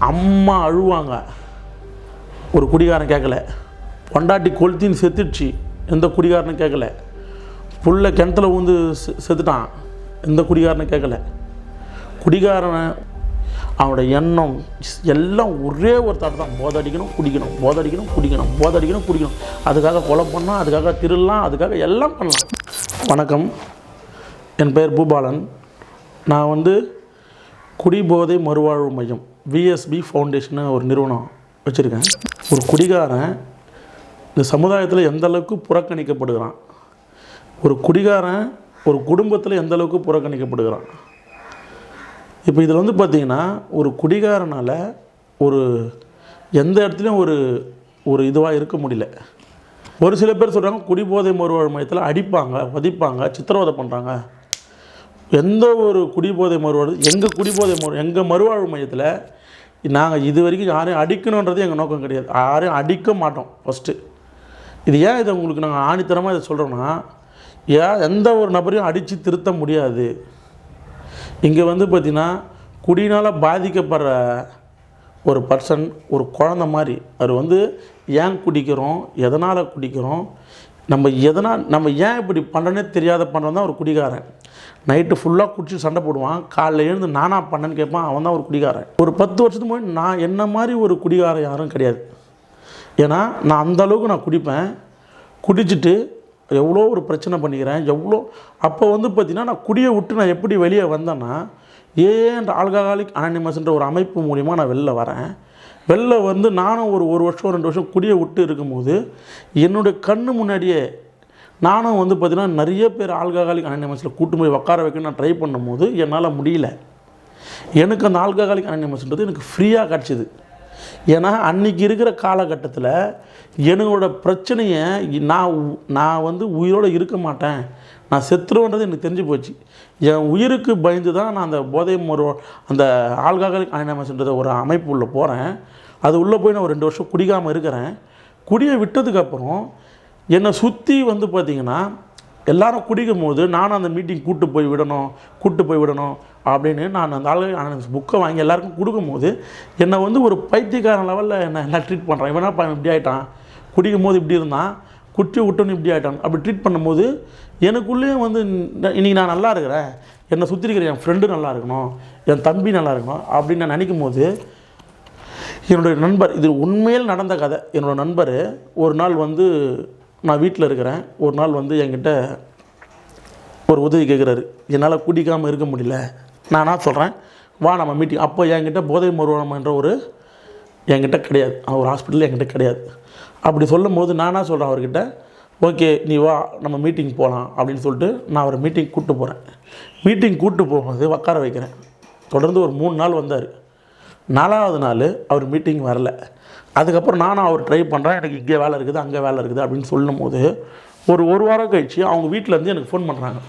அம்மா அழுவாங்க. ஒரு குடிகாரன் கேட்கல பொண்டாட்டி கொளுத்தின்னு செத்துடுச்சு. எந்த குடிகாரனும் கேட்கல புள்ள கிணத்துல ஊந்து செ- செத்துட்டான். எந்த குடிகாரனும் கேட்கல குடிகாரனை அவனோட எண்ணம் எல்லாம் ஒரே ஒரு தாட்டை தான். போதடிக்கணும் குடிக்கணும் போதடிக்கணும் குடிக்கணும் போதடிக்கணும் குடிக்கணும். அதுக்காக கொலை பண்ணலாம் அதுக்காக திருடலாம் அதுக்காக எல்லாம் பண்ணலாம். வணக்கம். என் பெயர் பூபாலன். நான் வந்து குடிபோதை மறுவாழ்வு மையம். விஎஸ்பி ஃபவுண்டேஷன் ஒரு நிறுவனம் வச்சுருக்கேன். ஒரு குடிகாரன் இந்த சமுதாயத்தில் எந்த அளவுக்கு புறக்கணிக்கப்படுகிறான்? ஒரு குடிகாரன் ஒரு குடும்பத்தில் எந்த அளவுக்கு புறக்கணிக்கப்படுகிறான்? இப்போ இதில் வந்து பார்த்திங்கன்னா ஒரு குடிகாரனால் ஒரு எந்த இடத்துலையும் ஒரு ஒரு இதுவாக இருக்க முடியல. ஒரு சில பேர் சொல்கிறாங்க குடிபோதை மறுவாழ் மையத்தில் அடிப்பாங்க வதிப்பாங்க சித்திரவதை பண்ணுறாங்க எந்த ஒரு குடிபோதை மறுவாழ் எங்கள் குடிபோதை மறு எங்கள் மறுவாழ்வு மையத்தில் நாங்கள் இது வரைக்கும் யாரையும் அடிக்கணுன்றது எங்கள் நோக்கம் கிடையாது. யாரையும் அடிக்க மாட்டோம் ஃபஸ்ட்டு இது ஏன் இதை உங்களுக்கு நாங்கள் ஆணித்தரமாக இதை சொல்கிறோன்னா ஏன் எந்த ஒரு நபரையும் அடித்து திருத்த முடியாது. இங்கே வந்து பார்த்திங்கன்னா குடினால் பாதிக்கப்படுற ஒரு பர்சன் ஒரு குழந்த மாதிரி. அவர் வந்து ஏன் குடிக்கிறோம்? எதனால் குடிக்கிறோம்? நம்ம எதனால் நம்ம ஏன் இப்படி பண்ணுறனே தெரியாத பண்ணுறோம் தான் ஒரு குடிகாரன். நைட்டு ஃபுல்லாக குடிச்சு சண்டை போடுவான். காலைல எழுந்து நானா பண்ணேன்னு கேட்பான் அவன் தான் ஒரு குடிகாரன். ஒரு பத்து வருஷத்துக்கு முன்னாடி நான் என்ன மாதிரி ஒரு குடிகாரன் யாரும் கிடையாது. ஏன்னா நான் அந்த அளவுக்கு நான் குடிப்பேன். குடிச்சிட்டு எவ்வளோ ஒரு பிரச்சனை பண்ணிக்கிறேன். எவ்வளோ அப்போ வந்து பார்த்திங்கன்னா நான் குடியை விட்டு நான் எப்படி வெளியே வந்தேன்னா ஏன்ற ஆல்கஹாலிக் அனானிமஸ்ன்ற ஒரு அமைப்பு மூலிமா நான் வெளில வரேன். வெளில வந்து நானும் ஒரு ஒரு வருஷம் ரெண்டு வருஷம் குடியை விட்டு இருக்கும்போது என்னுடைய கண்ணு முன்னாடியே நானும் வந்து பார்த்திங்கன்னா நிறைய பேர் ஆல்கஹாலிக் அனானிமஸில் கூட்டு போய் உட்கார வைக்க நான் ட்ரை பண்ணும்போது என்னால் முடியல. எனக்கு அந்த ஆல்கஹாலிக் அனானிமஸ்ன்றது எனக்கு ஃப்ரீயாக கிடச்சிது. ஏன்னா அன்றைக்கி இருக்கிற காலகட்டத்தில் என்னோட பிரச்சனையை நான் உ- நான் வந்து உயிரோடு இருக்க மாட்டேன். நான் செத்துருவேன்றது எனக்கு தெரிஞ்சு போச்சு. என் உயிருக்கு பயந்து தான் நான் அந்த போதை ஒரு அந்த ஆல்கஹாலிக் அனானிமஸ்ன்றத ஒரு அமைப்பு உள்ளே போகிறேன் அது உள்ளே போய் நான் ஒரு ரெண்டு வருஷம் குடிக்காமல் இருக்கிறேன். குடியை விட்டதுக்கப்புறம் என்னை சுற்றி வந்து பார்த்திங்கன்னா எல்லாரும் குடிக்கும் போது நானும் அந்த மீட்டிங் கூட்டு போய் விடணும் கூட்டு போய் விடணும் அப்படின்னு நான் அந்த ஆளு புக்கை வாங்கி எல்லாருக்கும் கொடுக்கும்போது என்னை வந்து ஒரு பைத்தியக்காரன் லெவலில் என்னை எல்லாம் ட்ரீட் பண்ணுறான் இவனா இப்படி ஆகிட்டான் குடிக்கும் போது இப்படி இருந்தான்? குட்டி விட்டோன்னு இப்படி ஆகிட்டான் அப்படி ட்ரீட் பண்ணும்போது எனக்குள்ளேயும் வந்து இன்றைக்கி இன்னைக்கு நான் நல்லா இருக்கிறேன். என்னை சுற்றி இருக்கிற என் ஃப்ரெண்டு நல்லா இருக்கணும். என் தம்பி நல்லா இருக்கணும். அப்படின்னு நான் நினைக்கும் போது என்னுடைய நண்பர் இது உண்மையில் நடந்த கதை. என்னோடய நண்பர் ஒரு நாள் வந்து நான் வீட்டில் இருக்கிறேன். ஒரு நாள் வந்து என்கிட்ட ஒரு உதவி கேட்குறாரு என்னால் குடிக்காமல் இருக்க முடியல. நான் சொல்கிறேன் வா நம்ம மீட்டிங் அப்போ என்கிட்ட போதை மறுவனம்ன்ற ஒரு என்கிட்ட கிடையாது. அவர் ஹாஸ்பிட்டலில் என்கிட்ட கிடையாது. அப்படி சொல்லும் போது நானாக சொல்கிறேன் அவர்கிட்ட? ஓகே நீ வா நம்ம மீட்டிங் போகலாம் அப்படின்னு சொல்லிட்டு நான் அவரை மீட்டிங் கூப்பிட்டு போகிறேன் மீட்டிங் கூப்பிட்டு போகும்போது உட்கார வைக்கிறேன். தொடர்ந்து ஒரு மூணு நாள் வந்தார். நாலாவது நாள் அவர் மீட்டிங் வரல. அதுக்கப்புறம் நானும் அவர் ட்ரை பண்ணுறேன் எனக்கு இங்கே வேலை இருக்குது அங்கே வேலை இருக்குது அப்படின்னு சொல்லும் போது ஒரு ஒரு வாரம் கழிச்சு அவங்க வீட்டிலேருந்து எனக்கு ஃபோன் பண்ணுறாங்க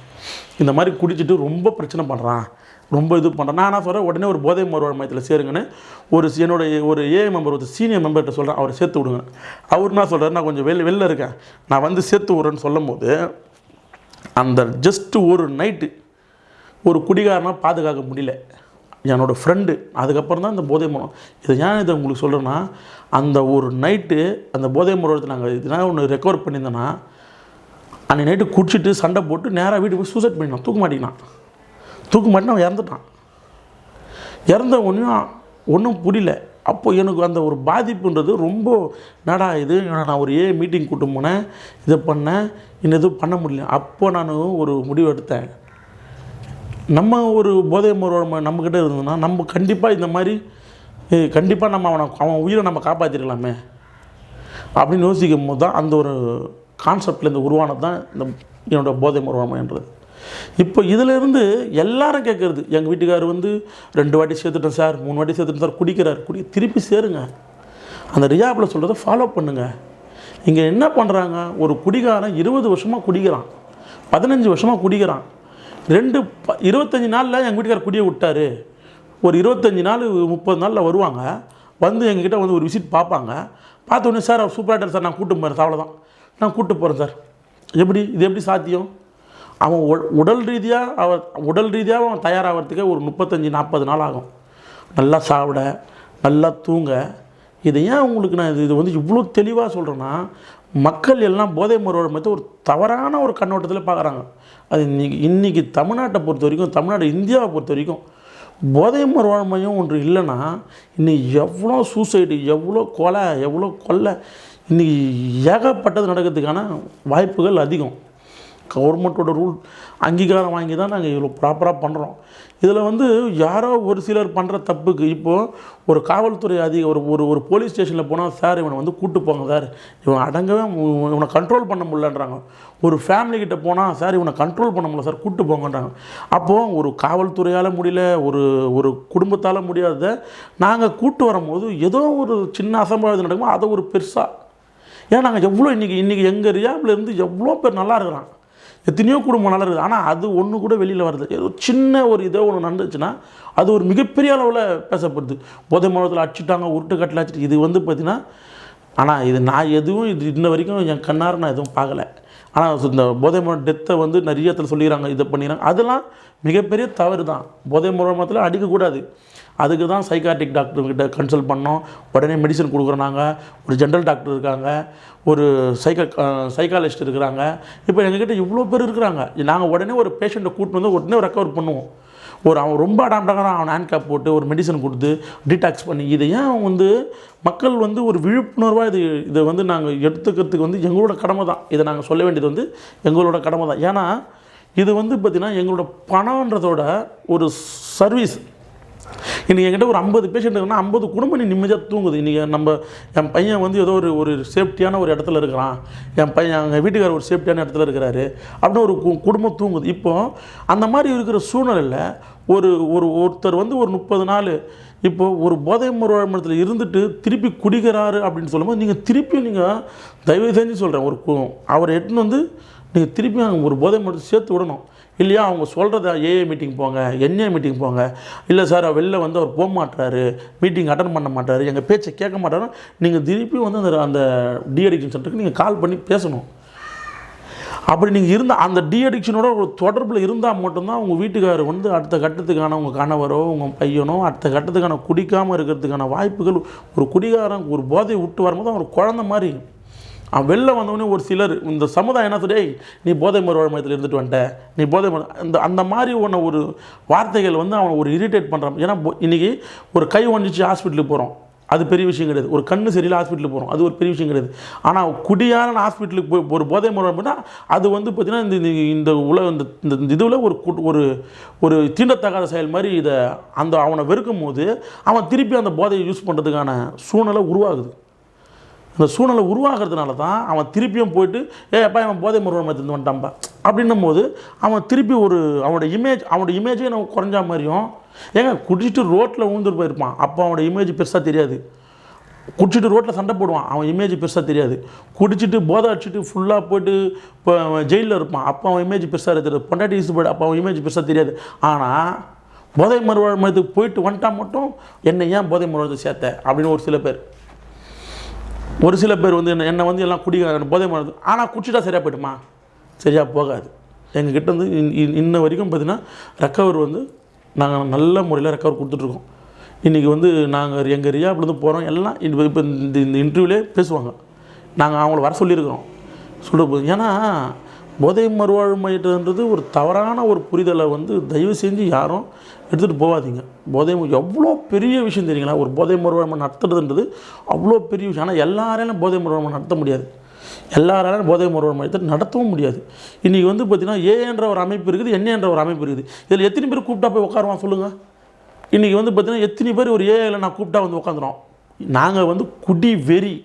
இந்த மாதிரி குடிச்சிட்டு ரொம்ப பிரச்சனை பண்ணுறான் ரொம்ப இது பண்ணுறேன் நான் என்ன சொல்கிறேன் உடனே ஒரு போதை மறுவாழ் மையத்தில் சேருங்கன்னு ஒரு என்னுடைய ஒரு ஏஐ மெம்பர் ஒரு சீனியர் மெம்பர்கிட்ட சொல்கிறேன் அவரை சேர்த்து விடுங்க. அவர் என்ன சொல்கிறார் நான் கொஞ்சம் வெளில வெளில இருக்கேன். நான் வந்து சேர்த்து விட்றேன்னு சொல்லும் போது அந்த ஜஸ்ட்டு ஒரு நைட்டு ஒரு குடிகாரனாக பாதுகாக்க முடியல. என்னோடய ஃப்ரெண்டு அதுக்கப்புறம் தான் இந்த போதை மரம். இதை ஏன் இதை உங்களுக்கு சொல்கிறேன்னா அந்த ஒரு நைட்டு அந்த போதை மரத்தை நாங்கள் இதனால் ஒன்று ரெக்கவர் பண்ணியிருந்தோன்னா அன்றைக்கி நைட்டு குடிச்சிட்டு சண்டை போட்டு நேராக வீட்டுக்கு போய் சூசைட் பண்ணினான் தூக்க மாட்டினான் தூக்க மாட்டினா அவன் இறந்துட்டான். இறந்த ஒன்றும் ஒன்றும் புரியல. அப்போது எனக்கு அந்த ஒரு பாதிப்புன்றது ரொம்ப நடா இது? நான் ஒரு ஏ மீட்டிங் கூட்டு போனேன் இதை பண்ணேன் இன்னும் எதுவும் பண்ண முடியல. அப்போ நான் ஒரு முடிவு எடுத்தேன். நம்ம ஒரு போதை மருவம் நம்மக்கிட்ட இருந்ததுன்னா நம்ம கண்டிப்பாக இந்த மாதிரி கண்டிப்பாக நம்ம அவனை அவன் உயிரை நம்ம காப்பாற்றிருக்கலாமே அப்படின்னு யோசிக்கும் போது தான் அந்த ஒரு கான்செப்ட்லேருந்து உருவானது தான் இந்த என்னோடய போதை மருவமைன்றது இப்போ இதிலிருந்து எல்லாரும் கேட்குறது எங்கள் வீட்டுக்காரர் வந்து ரெண்டு வாட்டி சேர்த்துட்டேன் சார் மூணு வாட்டி சேர்த்துட்டேன் சார் குடிக்கிறார் குடி திருப்பி சேருங்க. அந்த ரியாப்பில் சொல்கிறத ஃபாலோ பண்ணுங்கள் இங்கே என்ன பண்ணுறாங்க ஒரு குடிகாரன் இருபது வருஷமாக குடிக்கிறான் பதினஞ்சு வருஷமாக குடிக்கிறான். ரெண்டு ப இருபத்தஞ்சி நாளில் எங்கள் வீட்டுக்காரர் குடியை விட்டாரு. ஒரு இருபத்தஞ்சி நாள் முப்பது நாளில் வருவாங்க. வந்து எங்ககிட்ட வந்து ஒரு விசிட் பார்ப்பாங்க. பார்த்த உடனே சார் அவர் சூப்பராக சார். நான் கூட்டு போகிறேன் அவ்வளோதான் நான் கூட்டு போகிறேன் சார். எப்படி? இது எப்படி சாத்தியம்? அவன் உ- உடல் ரீதியாக அவன் உடல் ரீதியாக அவன் தயாராகிறதுக்கே ஒரு முப்பத்தஞ்சு நாற்பது நாள் ஆகும். நல்லா சாப்பிட நல்லா தூங்க. இதை ஏன் உங்களுக்கு நான் இது இது வந்து இவ்வளோ தெளிவாக சொல்கிறேன்னா மக்கள் எல்லாம் போதை முறை மையத்தை ஒரு தவறான ஒரு கண்ணோட்டத்தில் பார்க்குறாங்க அது இன்னைக்கு இன்றைக்கி தமிழ்நாட்டை பொறுத்த வரைக்கும் தமிழ்நாடு இந்தியாவை பொறுத்த வரைக்கும் போதை மறுவாழ் ஒன்று இல்லைன்னா இன்றைக்கி எவ்வளோ சூசைடு எவ்வளோ கொலை எவ்வளோ கொள்ளை இன்றைக்கி ஏகப்பட்டது நடக்கிறதுக்கான வாய்ப்புகள் அதிகம். கவர்மெண்ட்டோட ரூல் அங்கீகாரம் வாங்கி தான் நாங்கள் இவ்வளோ ப்ராப்பராக பண்ணுறோம் இதில் வந்து யாரோ ஒரு சிலர் பண்ணுற தப்புக்கு இப்போது ஒரு காவல்துறை அதிக ஒரு ஒரு ஒரு போலீஸ் ஸ்டேஷனில் போனால் சார் இவனை வந்து கூப்பிட்டு போங்க சார். இவன் அடங்கவே இவனை கண்ட்ரோல் பண்ண முடியலன்றாங்க. ஒரு ஃபேமிலிக்கிட்ட போனால் சார் இவனை கண்ட்ரோல் பண்ண முடியல சார் கூப்பிட்டு போங்கன்றாங்க. அப்போது ஒரு காவல்துறையால் முடியல ஒரு ஒரு குடும்பத்தால் முடியாத நாங்கள் கூப்பிட்டு வரும்போது ஏதோ ஒரு சின்ன அசம்பாவிதம் நடக்குமோ அதை ஒரு பெருசாக ஏன்னா நாங்கள் எவ்வளோ இன்றைக்கி இன்றைக்கி எங்கள் ரியாபில் எவ்வளோ பேர் நல்லா இருக்கிறான் எத்தனையோ குடும்பம் நல்லா இருக்குது. ஆனால் அது ஒன்று கூட வெளியில் வருது. ஏதோ சின்ன ஒரு இதோ ஒன்று நடந்துச்சுன்னா அது ஒரு மிகப்பெரிய அளவில் பேசப்படுது. போதை மரத்தில் அடிச்சுட்டாங்க உருட்டு கட்டில் அடிச்சுட்டு. இது வந்து பார்த்திங்கன்னா ஆனால் இது நான் எதுவும் இது இன்ன வரைக்கும் என் கண்ணார நான் எதுவும் பார்க்கல. ஆனால் இந்த போதை மரம் டெத்தை வந்து நிறைய இடத்துல சொல்லிடுறாங்க இதை பண்ணிடுறாங்க அதெல்லாம் மிகப்பெரிய தவறு தான் போதை மரத்தில் அடிக்கக்கூடாது. அதுக்கு தான் சைக்காட்டிக் டாக்டர்கிட்ட கன்சல்ட் பண்ணோம். உடனே மெடிசன் கொடுக்குறோம் நாங்கள் ஒரு ஜென்ரல் டாக்டர் இருக்காங்க. ஒரு சைக்கா சைக்காலஜிஸ்ட் இருக்கிறாங்க. இப்போ எங்ககிட்ட இவ்வளோ பேர் இருக்கிறாங்க. நாங்கள் உடனே ஒரு பேஷண்ட்டை கூட்டு வந்து உடனே ரெக்கவர் பண்ணுவோம். ஒரு அவன் ரொம்ப அடாம்டாகிறான் அவன் ஹேண்ட் கேப் போட்டு ஒரு மெடிசன் கொடுத்து டீடாக்ஸ் பண்ணி இதை ஏன் அவன் வந்து மக்கள் வந்து ஒரு விழிப்புணர்வாக இது இதை வந்து நாங்கள் எடுத்துக்கிறதுக்கு வந்து எங்களோட கடமை தான். இதை நாங்கள் சொல்ல வேண்டியது வந்து எங்களோட கடமை தான். ஏன்னா இது வந்து பார்த்திங்கன்னா எங்களோட பணன்றதோட ஒரு சர்வீஸ் இன்றைக்கி என்கிட்ட ஒரு ஐம்பது பேஷண்ட் இருக்குன்னா ஐம்பது குடும்பம் நீ நிம்மதியாக தூங்குது. இன்றைக்கி நம்ம என் பையன் வந்து ஏதோ ஒரு ஒரு சேஃப்டியான ஒரு இடத்துல இருக்கிறான். என் பையன் எங்கள் வீட்டுக்காரர் ஒரு சேஃப்டியான இடத்துல இருக்கிறாரு. அப்படின்னு ஒரு கு- குடும்பம் தூங்குது. இப்போது அந்த மாதிரி இருக்கிற சூழ்நிலையில் ஒரு ஒரு ஒருத்தர் வந்து ஒரு முப்பது நாள் இப்போது ஒரு போதை மருவழமத்தில் இருந்துட்டு திருப்பி குடிக்கிறாரு அப்படின்னு சொல்லும்போது நீங்கள் திருப்பியும் நீங்கள் தயவு செஞ்சு சொல்கிறேன் ஒரு கு- அவரை எட்டுன்னு வந்து நீங்கள் திருப்பி ஒரு போதை மருந்து சேர்த்து விடணும். இல்லையா அவங்க சொல்கிறத ஏஏ மீட்டிங் போங்க என்ஏ மீட்டிங் போங்க. இல்லை சார் வெளில வந்து அவர் போக மாட்டாரு மீட்டிங் அட்டன் பண்ண மாட்டார் எங்கள் பேச்சை கேட்க மாட்டாரு. நீங்கள் திருப்பி வந்து அந்த அந்த டிஎடிக்ஷன் சென்டருக்கு நீங்கள் கால் பண்ணி பேசணும். அப்படி நீங்கள் இருந்தால் அந்த டி அடிக்ஷனோட ஒரு தொடர்பில் இருந்தால் மட்டும்தான் உங்கள் வீட்டுக்காரர் வந்து அடுத்த கட்டத்துக்கான உங்கள் கணவரோ உங்கள் பையனோ அடுத்த கட்டத்துக்கான குடிக்காமல் இருக்கிறதுக்கான வாய்ப்புகள் ஒரு குடிகாரன் ஒரு போதையை விட்டு வரும்போது அவர் குழந்த மாதிரி. வெளில வந்தவொடனே ஒரு சிலர். இந்த சமுதாயம் என்ன சொல்லி நீ போதை மறுவாழ் மையத்தில் இருந்துட்டு வந்துட்ட. நீ போதை இந்த அந்த அந்த மாதிரி ஒன்று ஒரு வார்த்தைகள் வந்து அவனை ஒரு இரிட்டேட் பண்ணுறான் ஏன்னா இன்றைக்கி ஒரு கை ஒன்றிச்சு ஹாஸ்பிட்டலுக்கு போகிறோம் அது பெரிய விஷயம் கிடையாது. ஒரு கண்ணு சரியில்லை ஹாஸ்பிட்டலுக்கு போகிறோம் அது ஒரு பெரிய விஷயம் கிடையாது. ஆனால் குடியான ஹாஸ்பிட்டலுக்கு போய் ஒரு போதை முறை அப்படின்னா அது வந்து பார்த்திங்கன்னா இந்த இந்த- உலக உல இந்த இந்த இதுவில் ஒரு கூட்டு- ஒரு ஒரு தீண்டத்தகாத செயல் மாதிரி இதை அந்த அவனை வெறுக்கும் போது அவன் திருப்பி அந்த போதையை யூஸ் பண்ணுறதுக்கான சூழ்நிலை உருவாகுது. அந்த சூழ்நிலை உருவாகிறதுனால தான் அவன் திருப்பியும் போயிட்டு ஏ அப்பா அவன் போதை முருகன் மருந்து வந்துட்டான்ப்பா. அப்படின்னும் போது அவன் திருப்பி ஒரு அவனோட இமேஜ் அவனோட இமேஜே நம்ம குறைஞ்ச மாதிரியும் ஏங்க குடிச்சிட்டு ரோட்டில் விழுந்துட்டு போயிருப்பான். அப்போ அவனோட இமேஜ் பெருசாக தெரியாது. குடிச்சிட்டு ரோட்டில் சண்டை போடுவான். அவன் இமேஜ் பெருசாக தெரியாது. குடிச்சிட்டு போதை அடிச்சுட்டு ஃபுல்லாக போயிட்டு இப்போ ஜெயிலில் இருப்பான். அப்போ அவன் இமேஜ் பெருசாக தெரியாது. பொண்டாட்டி யூஸ் போய்ட்டு அப்போ அவன் இமேஜ் பெருசாக தெரியாது. ஆனால் போதை மறுவாழ்மத்துக்கு போயிட்டு வந்துட்டா மட்டும் என்னை ஏன் போதை மறுவாழ்த்து சேர்த்த? அப்படின்னு ஒரு சில பேர். ஒரு சில பேர் வந்து என்ன என்னை வந்து எல்லாம் குடிக்க போதை மருந்து ஆனால் குடிச்சிட்டா சரியாக போயிடுமா சரியாக போகாது. எங்கள் கிட்ட வந்து இன்- இன்- இன்ன வரைக்கும் பார்த்தீங்கன்னா ரெக்கவர் வந்து நாங்கள் நல்ல முறையில் ரெக்கவர் கொடுத்துட்ருக்கோம். இன்றைக்கி வந்து நாங்கள் எங்கள் ரியாப்லேருந்து போகிறோம் எல்லாம் இப்போ இப்போ இந்த இந்த இன்டர்வியூலே பேசுவாங்க. நாங்கள் அவங்கள வர சொல்லியிருக்கிறோம். சொல்ல போது ஏன்னா போதை மறுவாழ்மைன்றது ஒரு தவறான ஒரு புரிதலை வந்து தயவு செஞ்சு யாரும் எடுத்துகிட்டு போகாதீங்க. போதை எவ்வளோ பெரிய விஷயம் தெரியுங்களா? ஒரு போதை மறுவாழ்வு நடத்துறதுன்றது அவ்வளோ பெரிய விஷயம். ஆனால் எல்லாராலும் போதை மறுவாழ்வு நடத்த முடியாது. எல்லாராலும் போதை மறுவாழ்வு மையத்தை நடத்தவும் முடியாது. இன்றைக்கி வந்து பார்த்திங்கன்னா ஏன்ற ஒரு அமைப்பு இருக்குது என்ன என்ற ஒரு அமைப்பு இருக்குது. இதில் எத்தனை பேர் கூப்பிட்டா போய் உட்காருவான் சொல்லுங்கள் இன்றைக்கி வந்து பார்த்திங்கன்னா எத்தனை பேர் ஒரு ஏஐயில் நான் கூப்பிட்டா வந்து உட்காந்துரும் நாங்கள் வந்து குடி வெறி.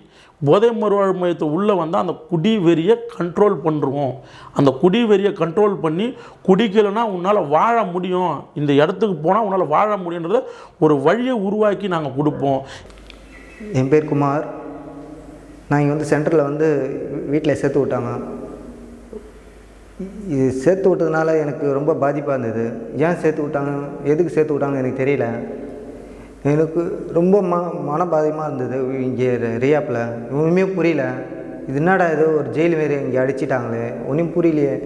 போதை மறுவாழ்வு மையத்தை உள்ளே வந்தால் அந்த குடி வெறியை கண்ட்ரோல் பண்ணுருவோம். அந்த குடி வெறியை கண்ட்ரோல் பண்ணி குடிக்கலைன்னா உன்னால் வாழ முடியும். இந்த இடத்துக்கு போனால் உன்னால் வாழ முடியுன்றத ஒரு வழியை உருவாக்கி நாங்கள் கொடுப்போம். என் பேர் குமார். நான் இங்கே வந்து சென்டரில் வந்து வீட்டில் சேர்த்து விட்டாங்க. இது சேர்த்து விட்டதுனால எனக்கு ரொம்ப பாதிப்பாக இருந்தது. ஏன் சேர்த்து விட்டாங்க? எதுக்கு சேர்த்து விட்டாங்கன்னு எனக்கு தெரியல. எனக்கு ரொம்ப ம மன பாதிமாக இருந்தது. இங்கே ரியாப்பில் ஒன்றுமே புரியல. இது என்னடா ஏதோ ஒரு ஜெயில் மாரி இங்கே அடிச்சிட்டாங்களே. ஒன்றும் புரியலையே.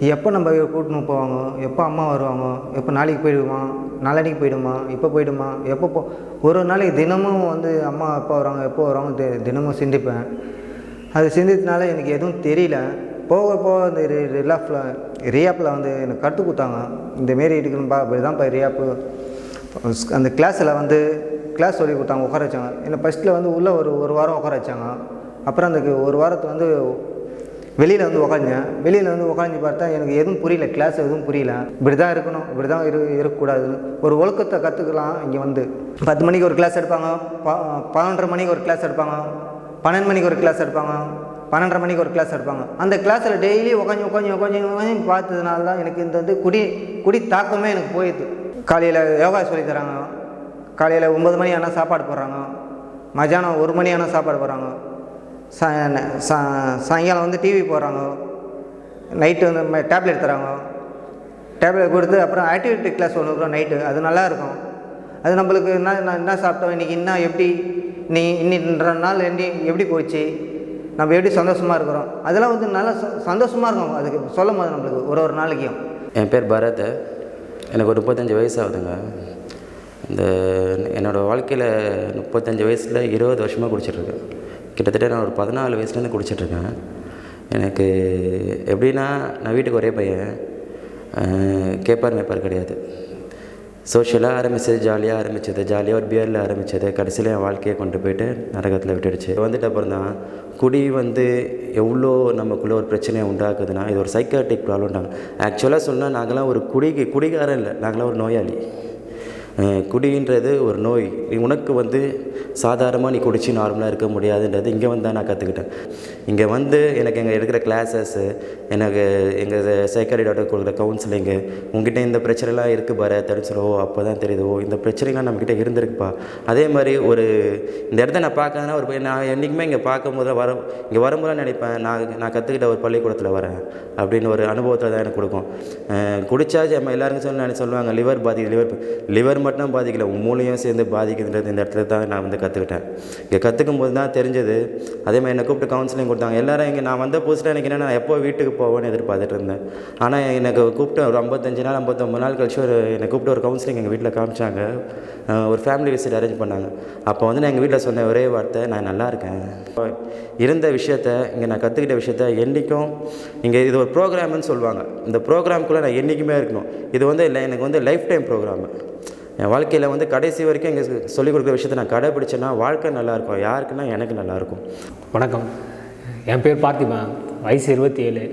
எப்போ நம்ம கூட்டின்னு போவாங்க? எப்போ அம்மா வருவாங்க? எப்போ நாளைக்கு போயிடுமா? நாளன்னைக்கு போயிடுமா? இப்போ போயிடுமா? எப்போ போ ஒரு ஒரு நாளைக்கு தினமும் வந்து அம்மா எப்போ வராங்க எப்போ வராங்க தி- தினமும் சிந்திப்பேன். அது சிந்தித்தனால எனக்கு எதுவும் தெரியல. போக போக அந்த ரிலாஃபில் ரியாப்பில் வந்து எனக்கு கற்றுக் கொடுத்தாங்க. இந்தமாரி இருக்கணும்பா இப்படி தான்ப்பா ரியாப்பு. அந்த கிளாஸில் வந்து கிளாஸ் சொல்லி கொடுத்தாங்க உட்கார வச்சாங்க. என்னை ஃபஸ்ட்டில் வந்து உள்ளே ஒரு ஒரு வாரம் உட்கார வச்சாங்க. அப்புறம் அந்த ஒரு வாரத்தை வந்து வெளியில் வந்து உக்காந்தேன் வெளியில் வந்து உக்காந்து பார்த்தா எனக்கு எதுவும் புரியல கிளாஸ் எதுவும் புரியல. இப்படி தான் இருக்கணும் இப்படி தான் இரு இருக்கக்கூடாதுன்னு. ஒரு ஒழுக்கத்தை கற்றுக்கலாம் இங்கே வந்து. பத்து மணிக்கு ஒரு கிளாஸ் எடுப்பாங்க ப பன்னெண்டரை மணிக்கு ஒரு கிளாஸ் எடுப்பாங்க பன்னெண்டு மணிக்கு ஒரு கிளாஸ் எடுப்பாங்க. பன்னெண்டரை மணிக்கு ஒரு கிளாஸ் எடுப்பாங்க. அந்த கிளாஸில் டெய்லி உட்காந்து உட்காந்து உட்காந்து உட்காந்து பார்த்ததுனால தான் எனக்கு இந்த வந்து குடி குடி தாக்கமே எனக்கு போயிடுது. காலையில் யோகா சொல்லித் தராங்க. காலையில் ஒம்பது மணி ஆனால் சாப்பாடு போடுறாங்க. மத்தியானம் ஒரு மணி ஆனால் சாப்பாடு போடுறாங்க. சா சா சாயங்காலம் வந்து டிவி போடுறாங்க. நைட்டு வந்து டேப்லெட் தராங்க. டேப்லெட் கொடுத்து அப்புறம் ஆக்டிவிட்டி கிளாஸ் ஒன்று இருக்கும் நைட்டு அது நல்லா இருக்கும். அது நம்மளுக்கு என்ன என்ன சாப்பிட்டோம் இன்றைக்கி என்ன எப்படி நீ இன்னின்ற நாள் எப்படி போச்சு? நம்ம எப்படி சந்தோஷமாக இருக்கிறோம்? அதெல்லாம் வந்து நல்லா ச- சந்தோஷமாக இருக்கும். அதுக்கு சொல்லும் போது நம்மளுக்கு ஒரு ஒரு நாளைக்கும். என் பேர் பரத். எனக்கு ஒரு முப்பத்தஞ்சு வயசு ஆகுதுங்க. இந்த என்னோடய வாழ்க்கையில் முப்பத்தஞ்சு வயசில் இருபது வருஷமாக குடிச்சிட்ருக்கேன். கிட்டத்தட்ட நான் ஒரு பதினாலு வயசுலேருந்து குடிச்சிட்ருக்கேன். எனக்கு எப்படின்னா நான் வீட்டுக்கு ஒரே பையன். கேட்பார் கேப்பார் மேப்பார் கிடையாது. சோஷியலாக ஆரம்பித்தது ஜாலியாக ஆரம்பித்தது ஜாலியாக ஒரு பியரில் ஆரம்பித்தது கடைசியில் என் வாழ்க்கையை கொண்டு போயிட்டு நரகத்தில் விட்டுடுச்சு. வந்துட்டு அப்புறம் தான் குடி வந்து எவ்வளோ நமக்குள்ளே ஒரு பிரச்சனையை உண்டாக்குதுன்னா இது ஒரு சைக்காட்டிக் ப்ராப்ளம்டாங்க ஆக்சுவலாக சொன்னால் நாங்களாம் ஒரு குடிக்கு குடிகாரன் இல்லை. நாங்களாம் ஒரு நோயாளி. குடின்றது ஒரு நோய். நீ உனக்கு வந்து சாதாரணமாக நீ குடிச்சு நார்மலாக இருக்க முடியாதுன்றது இங்கே வந்து தான் நான் கற்றுக்கிட்டேன் இங்கே வந்து எனக்கு எங்கள் எடுக்கிற கிளாஸஸ்ஸு எனக்கு எங்கள் சைக்காரி டாக்டர் கொடுக்குற கவுன்சிலிங்கு உங்ககிட்ட இந்த பிரச்சனைலாம் இருக்குது பாரு அப்படின்னு சொல்லவோ அப்போ தான் தெரியுது. ஓ இந்த பிரச்சனைலாம் நம்மக்கிட்ட இருந்திருக்குப்பா. அதே மாதிரி ஒரு இந்த இடத்த நான் பார்க்கறதுனா ஒரு நான் என்றைக்குமே இங்கே பார்க்கும்போது வர இங்கே வரும்போது நினைப்பேன் நான் நான் கற்றுக்கிட்ட ஒரு பள்ளிக்கூடத்தில் வரேன் அப்படின்னு ஒரு அனுபவத்தை தான் எனக்கு கொடுக்கும். அஹ் குடிச்சா நம்ம எல்லாருக்கும் சொல்லி சொல்லுவாங்க லிவர் பாதி லிவர் லிவர் மட்டும் பாதிக்கல. மூளையும் சேர்ந்து பாதிக்குதுன்றது இந்த இடத்துல தான் நான் வந்து கற்றுக்கிட்டேன் இங்கே கற்றுக்கும் போது தான் தெரிஞ்சது. அதே மாதிரி என்னை கூப்பிட்டு கவுன்சிலிங் கொடுத்தாங்க. எல்லாரும் இங்கே நான் வந்த புதுசில் எனக்கு என்ன நான் எப்போ வீட்டுக்கு போவேன்னு எதிர்பார்த்துட்டு இருந்தேன். ஆனால் எனக்கு கூப்பிட்டு ஒரு ஐம்பத்தஞ்சு நாள் ஐம்பத்தொம்பது நாள் கழிச்சு ஒரு என்னை கூப்பிட்டு ஒரு கவுன்சிலிங் எங்கள் வீட்டில் காமிச்சாங்க. ஒரு ஃபேமிலி விசிட் அரேஞ்ச் பண்ணாங்க. அப்போ வந்து நான் எங்கள் வீட்டில் சொன்ன ஒரே வார்த்தை நான் நல்லா இருக்கேன். இருந்த விஷயத்த இங்கே நான் கற்றுக்கிட்ட விஷயத்த என்றைக்கும் இங்கே இது ஒரு ப்ரோக்ராம்னு சொல்லுவாங்க. இந்த ப்ரோக்ராம்குள்ளே நான் என்றைக்குமே இருக்கணும். இது வந்து இல்லை எனக்கு வந்து லைஃப் டைம் ப்ரோக்ராமு என் வாழ்க்கையில் வந்து கடைசி வரைக்கும் இங்கே சொல்லிக் கொடுக்குற விஷயத்தை நான் கடைபிடிச்சேன்னா வாழ்க்கை நல்லாயிருக்கும். யாருக்குன்னா எனக்கு நல்லாயிருக்கும். வணக்கம். என் பேர் பார்த்திமா வயசு இருபத்தி ஏழு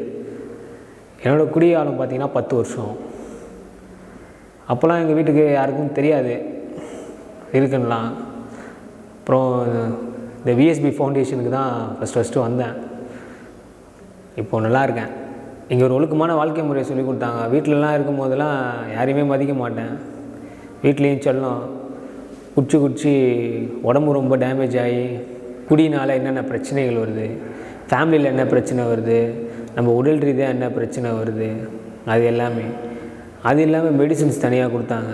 என்னோடய குடிகாலம் பார்த்தீங்கன்னா பத்து வருஷம். அப்போல்லாம் எங்கள் வீட்டுக்கு யாருக்கும் தெரியாது. இருக்குன்னெலாம். அப்புறம் இந்த விஎஸ்பி ஃபவுண்டேஷனுக்கு தான் ஃபஸ்ட் ஃபஸ்ட்டு வந்தேன். இப்போது நல்லா இருக்கேன். இங்கே ஒரு ஒழுக்கமான வாழ்க்கை முறையை சொல்லி கொடுத்தாங்க. வீட்டிலலாம் இருக்கும் போதெல்லாம் யாரையுமே மதிக்க மாட்டேன். வீட்லேயும் சொல்லும். குடிச்சு குடிச்சு உடம்பு ரொம்ப டேமேஜ் ஆகி குடினால் என்னென்ன பிரச்சனைகள் வருது? ஃபேமிலியில் என்ன பிரச்சனை வருது? நம்ம உடல் ரீதியாக என்ன பிரச்சனை வருது? அது எல்லாமே. அது இல்லாமல் மெடிசின்ஸ் தனியாக கொடுத்தாங்க.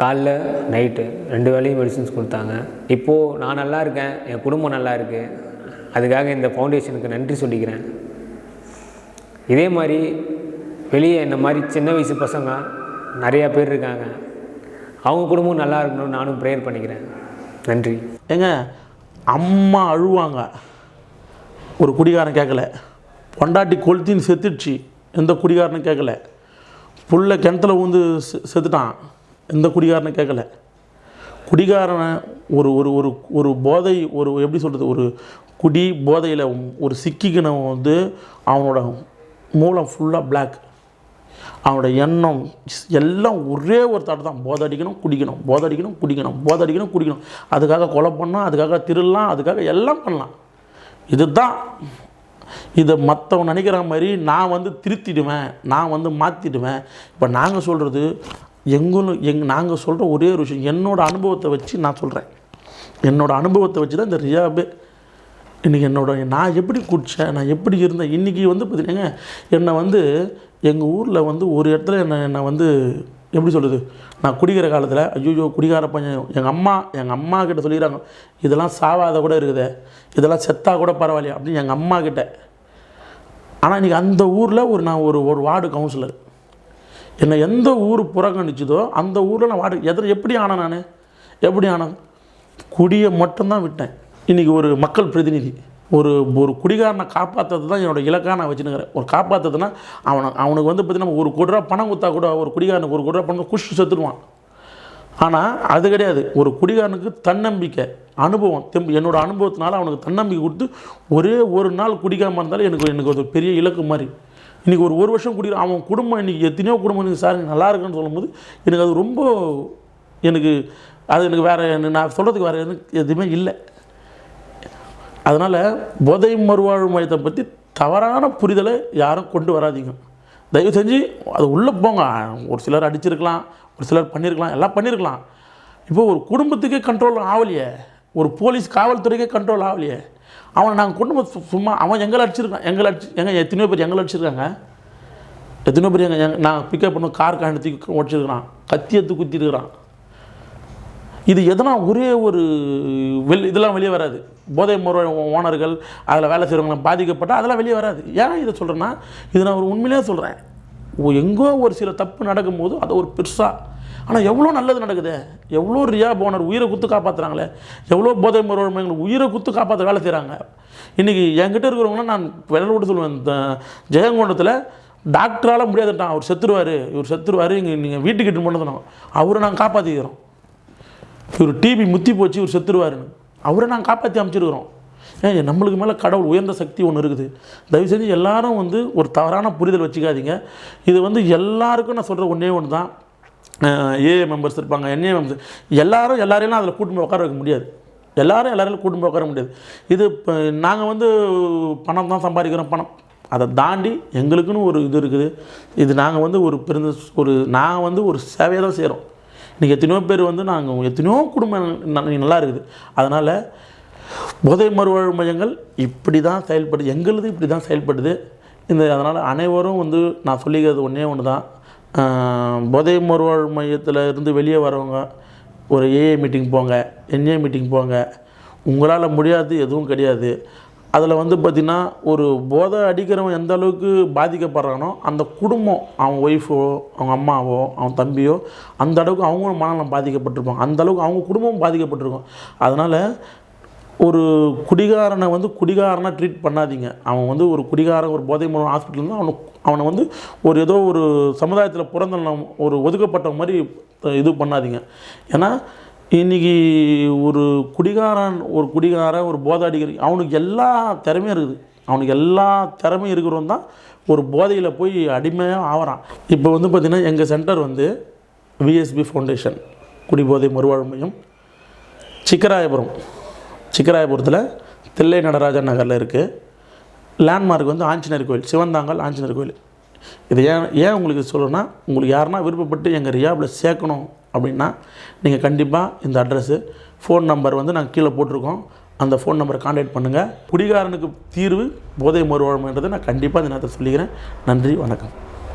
காலைல நைட்டு ரெண்டு வேளையும் மெடிசின்ஸ் கொடுத்தாங்க. இப்போது நான் நல்லா இருக்கேன். என் குடும்பம் நல்லா இருக்குது அதுக்காக இந்த ஃபவுண்டேஷனுக்கு நன்றி சொல்லிக்கிறேன். இதே மாதிரி வெளியே இந்த மாதிரி சின்ன வயசு பசங்க நிறையா பேர் இருக்காங்க. அவங்க குடும்பம் நல்லா இருக்கணும்னு நானும் ப்ரேயர் பண்ணிக்கிறேன். நன்றி. ஏங்க அம்மா அழுவாங்க. ஒரு குடிகாரன் கேட்கல பொண்டாட்டி கொளுத்தின்னு செத்துடுச்சு. எந்த குடிகாரனும் கேட்கல புள்ள கிணத்துல வந்து செத்துட்டான். எந்த குடிகாரனும் கேட்கல குடிகாரனை ஒரு ஒரு ஒரு ஒரு போதை ஒரு எப்படி சொல்கிறது ஒரு குடி போதையில் ஒரு சிக்கிக்கினவன் வந்து அவனோட மூலம் ஃபுல்லாக பிளாக் அவனோட எண்ணம் எல்லாம் ஒரே ஒரு தாட்டு தான். போதடிக்கணும் குடிக்கணும். போதை அடிக்கணும் குடிக்கணும். போதை அடிக்கணும் குடிக்கணும். அதுக்காக கொலை பண்ணலாம் அதுக்காக திருடலாம் அதுக்காக எல்லாம் பண்ணலாம். இதுதான். இதை மற்றவன் நினைக்கிற மாதிரி நான் வந்து திருத்திடுவேன் நான் வந்து மாற்றிடுவேன் இப்போ நாங்கள் சொல்கிறது எங்களும் எங் நாங்கள் சொல்கிற ஒரே ஒரு விஷயம் என்னோடய அனுபவத்தை வச்சு நான் சொல்கிறேன் என்னோடய அனுபவத்தை வச்சு தான் இந்த ரியாபே இன்றைக்கி என்னோட நான் எப்படி குடித்தேன் நான் எப்படி இருந்தேன் இன்றைக்கி வந்து பார்த்தீங்கன்னா என்னை வந்து எங்கள் ஊரில் வந்து ஒரு இடத்துல என்னை என்னை வந்து எப்படி சொல்கிறது நான் குடிக்கிற காலத்தில் ஐயோ குடிகார பையன் எங்கள் அம்மா எங்கள் அம்மா கிட்ட சொல்லிடுறாங்க இதெல்லாம் சாவாத கூட இருக்குது இதெல்லாம் செத்தா கூட பரவாயில்லையா? அப்படின்னு எங்கள் அம்மா கிட்ட. ஆனால் இன்றைக்கி அந்த ஊரில் ஒரு நான் ஒரு ஒரு வார்டு கவுன்சிலர். என்னை எந்த ஊர் புறக்கணிச்சதோ அந்த ஊரில் நான் வார்டு எதில் எப்படி ஆனேன் நான்? எப்படி ஆனேன்? குடியை மட்டும்தான் விட்டேன். இன்றைக்கி ஒரு மக்கள் பிரதிநிதி ஒரு ஒரு குடிகாரனை காப்பாற்றுறது தான் என்னோட இலக்காக நான் வச்சுனுக்கிறேன் ஒரு காப்பாற்றுறதுனா அவனை அவனுக்கு வந்து பார்த்தீங்கன்னா ஒரு கோடி ரூபா பணம் கொடுத்தா கூட ஒரு குடிகாரனுக்கு ஒரு கோடி ரூபா பணம் குஷ் செத்துடுவான் ஆனால் அது கிடையாது. ஒரு குடிகாரனுக்கு தன்னம்பிக்கை அனுபவம் தெம்பு என்னோட அனுபவத்தினால அவனுக்கு தன்னம்பிக்கை கொடுத்து ஒரே ஒரு நாள் குடிக்காமல் இருந்தாலும் எனக்கு எனக்கு ஒரு பெரிய இலக்கு மாதிரி. இன்றைக்கி ஒரு ஒரு வருஷம் குடிக்கிற அவன் குடும்பம் இன்றைக்கி எத்தனையோ குடும்பம் இன்றைக்கி சார் நல்லா இருக்குன்னு சொல்லும்போது எனக்கு அது ரொம்ப எனக்கு அது எனக்கு வேறு நான் சொல்கிறதுக்கு வேறு எதுவும் எதுவுமே இல்லை. அதனால் போதை மறுவாழ்வு மையத்தை பற்றி தவறான புரிதலை யாரும் கொண்டு வராதிங்க. தயவு செஞ்சு அது உள்ளே போங்க. ஒரு சிலர் அடிச்சிருக்கலாம் ஒரு சிலர் பண்ணியிருக்கலாம் எல்லாம் பண்ணியிருக்கலாம் இப்போ ஒரு குடும்பத்துக்கே கண்ட்ரோல் ஆகலையே. ஒரு போலீஸ் காவல்துறைக்கே கண்ட்ரோல் ஆகலையே. அவனை நாங்கள் கொண்டு சும்மா அவன் எங்களை அடிச்சிருக்கான் எங்களை அடிச்சு எங்கள் எத்தனையோ பேர் எங்களை அடிச்சிருக்காங்க. எத்தனையோ பேர் எங்கள் எங்க நான் பிக்கப் பண்ண கார் காண்டத்தி ஓடிச்சிருக்கிறான் கத்தியத்து குத்திருக்கிறான் இது எதனா ஒரே ஒரு வெளி இதெல்லாம் வெளியே வராது. போதை முறை ஓனர்கள் அதில் வேலை செய்கிறவங்க பாதிக்கப்பட்டால் அதெல்லாம் வெளியே வராது. ஏன் இதை சொல்கிறேன்னா இது நான் ஒரு உண்மையிலே சொல்கிறேன் எங்கோ ஒரு சில தப்பு நடக்கும்போது அதை ஒரு பெருசாக ஆனால் எவ்வளோ நல்லது நடக்குது? எவ்வளோ ரியா போனர் உயிரை குத்து காப்பாற்றுறாங்களே எவ்வளோ போதை முறை உயிரை குத்து காப்பாற்ற வேலை செய்கிறாங்க இன்றைக்கி என்கிட்ட இருக்கிறவங்களாம் நான் விரல் விட்டு சொல்லுவேன் இந்த ஜெயங்கொண்டத்தில் டாக்டரால் முடியாதுட்டான் அவர் செத்துருவார் இவர் செத்துருவார் இங்கே நீங்கள் வீட்டுக்கு இட்டு பண்ணணும் அவரை நாங்கள் காப்பாற்றிக்கிறோம் இவர் டிபி முத்தி போச்சு இவர் செத்துருவாருன்னு. அவரை நாங்கள் காப்பாற்றி அமைச்சிருக்கிறோம். ஏன் நம்மளுக்கு மேலே கடவுள் உயர்ந்த சக்தி ஒன்று இருக்குது. தயவு செஞ்சு எல்லாரும் வந்து ஒரு தவறான புரிதல் வச்சுக்காதீங்க. இது வந்து எல்லாருக்கும் நான் சொல்கிற ஒன்றே ஒன்று தான் ஏஏ மெம்பர்ஸ் இருப்பாங்க என்ஏ மெம்பர்ஸ் எல்லாரும் எல்லாரையும் அதில் கூட்டு போய் உட்கார வைக்க முடியாது. எல்லாரும் எல்லாரையும் கூட்டு போய் உட்கார முடியாது. இது இப்போ நாங்கள் வந்து பணம் தான் சம்பாதிக்கிறோம் பணம். அதை தாண்டி எங்களுக்குன்னு ஒரு இது இருக்குது. இது நாங்கள் வந்து ஒரு பிறந்த ஒரு நான் வந்து ஒரு சேவையை தான் செய்கிறோம் இன்றைக்கி எத்தனையோ பேர் வந்து நாங்கள் எத்தனையோ குடும்பம் நல்லா இருக்குது. அதனால் போதை மறுவாழ்வு மையங்கள் இப்படி தான் செயல்படுது எங்களுது இப்படி தான் செயல்படுது. இந்த அதனால் அனைவரும் வந்து நான் சொல்லிக்கிறது ஒன்றே ஒன்று தான் போதை மறுவாழ்வு மையத்தில் இருந்து வெளியே வரவங்க ஒரு ஏஏ மீட்டிங் போங்க என்ஏ மீட்டிங் போங்க. உங்களால் முடியாது எதுவும் கிடையாது. அதில் வந்து பார்த்திங்கன்னா ஒரு போதை அடிக்கிறவன் எந்த அளவுக்கு பாதிக்கப்படுறானோ அந்த குடும்பம் அவன் ஒய்ஃபோ அவங்க அம்மாவோ அவன் தம்பியோ அந்த அளவுக்கு அவங்களும் மனநலம் பாதிக்கப்பட்டிருப்பாங்க. அந்த அளவுக்கு அவங்க குடும்பமும் பாதிக்கப்பட்டிருக்கும். அதனால் ஒரு குடிகாரனை வந்து குடிகாரனாக ட்ரீட் பண்ணாதீங்க. அவன் வந்து ஒரு குடிகாரன் ஒரு போதை மூலம் ஹாஸ்பிட்டல் இருந்தால் அவனை அவனை வந்து ஒரு ஏதோ ஒரு சமுதாயத்தில் பிறந்த ஒரு ஒதுக்கப்பட்ட மாதிரி இது பண்ணாதீங்க. ஏன்னா இன்றைக்கி ஒரு குடிகாரன் ஒரு குடிகார ஒரு போதாடிகர் அவனுக்கு எல்லா திறமையும் இருக்குது. அவனுக்கு எல்லா திறமையும் இருக்கிறவன் தான் ஒரு போதையில் போய் அடிமையாக ஆகிறான் இப்போ வந்து பார்த்திங்கன்னா எங்கள் சென்டர் வந்து விஎஸ்பி ஃபவுண்டேஷன் குடிபோதை மறுவாழ்வு மையம் சிக்கராயபுரம். சிக்கராயபுரத்தில் தில்லை நடராஜன் நகரில் இருக்குது லேண்ட்மார்க் வந்து ஆஞ்சநேயர் கோயில் சிவந்தாங்கல் ஆஞ்சநேயர் கோயில். இது ஏன் ஏன் உங்களுக்கு சொல்லணும்னா உங்களுக்கு யாருன்னா விருப்பப்பட்டு எங்கள் ரியாபில் சேர்க்கணும் அப்படின்னா நீங்கள் கண்டிப்பாக இந்த அட்ரஸ்ஸு ஃபோன் நம்பர் வந்து நாங்கள் கீழே போட்டிருக்கோம். அந்த ஃபோன் நம்பரை காண்டாக்ட் பண்ணுங்கள் குடிகாரனுக்கு தீர்வு போதை மறுவாழ்மைன்றதை நான் கண்டிப்பாக இந்த நேரத்தில் சொல்லிக்கிறேன். நன்றி வணக்கம்.